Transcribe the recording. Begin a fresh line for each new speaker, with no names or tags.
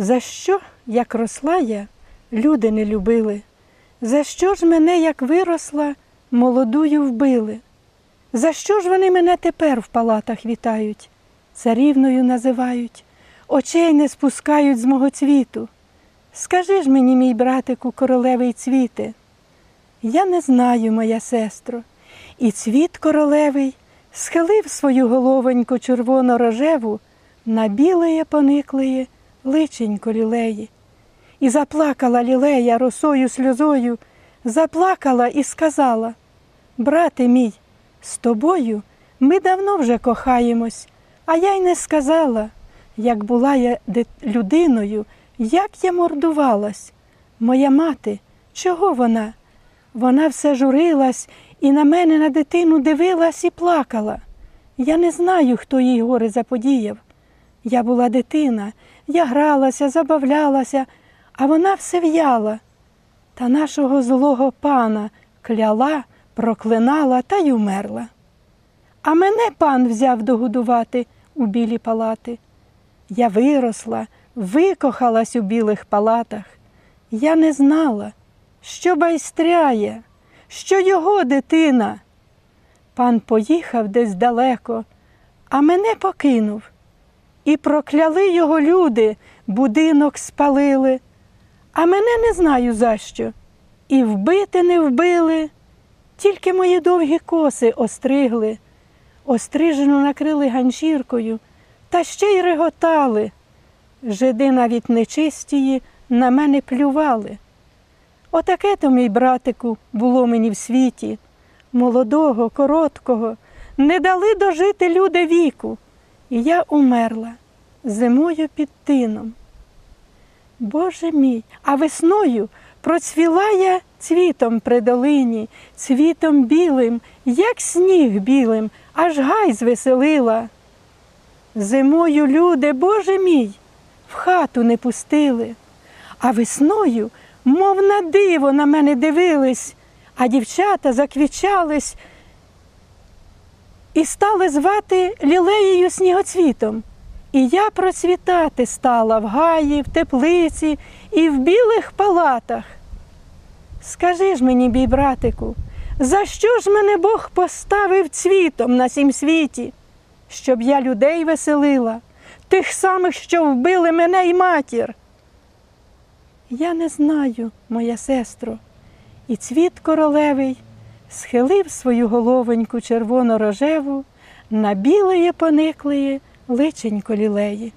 За що, як росла я, люди не любили? За що ж мене, як виросла, молодую вбили? За що ж вони мене тепер в палатах вітають? Царівною називають, очей не спускають з мого цвіту. Скажи ж мені, мій братику, королевий цвіте, я не знаю, моя сестро, і цвіт королевий схилив свою головоньку червоно-рожеву на білеє пониклеє личенько лілеї. І заплакала лілея росою сльозою, заплакала і сказала: Брате мій, з тобою ми давно вже кохаємось, а я й не сказала, як була я людиною, як я мордувалась. Моя мати, чого вона? Вона все журилась і на мене, на дитину дивилась і плакала. Я не знаю, хто їй горе заподіяв. Я була дитина, я гралася, забавлялася, а вона все в'яла. Та нашого злого пана кляла, проклинала та й умерла. А мене пан взяв догодувати у білі палати. Я виросла, викохалась у білих палатах. Я не знала, що байстряє, що його дитина. Пан поїхав десь далеко, а мене покинув. І прокляли його люди, будинок спалили, а мене не знаю за що. І вбити не вбили, тільки мої довгі коси остригли, острижену накрили ганчіркою, та ще й реготали. Жиди навіть нечистії на мене плювали. Отаке то, мій братику, було мені в світі. Молодого, короткого, не дали дожити люди віку. І я умерла зимою під тином. Боже мій, а весною процвіла я цвітом при долині, цвітом білим, як сніг білим, аж гай звеселила. Зимою люди, Боже мій, в хату не пустили, а весною, мов на диво, на мене дивились, а дівчата заквічались і стали звати лілеєю снігоцвітом. І я процвітати стала в гаї, в теплиці і в білих палатах. Скажи ж мені, бій братику, за що ж мене Бог поставив цвітом на сім світі, щоб я людей веселила, тих самих, що вбили мене й матір? Я не знаю, моя сестро, і цвіт королевий схилив свою головоньку червоно-рожеву на білеє пониклеє личенько лілеї.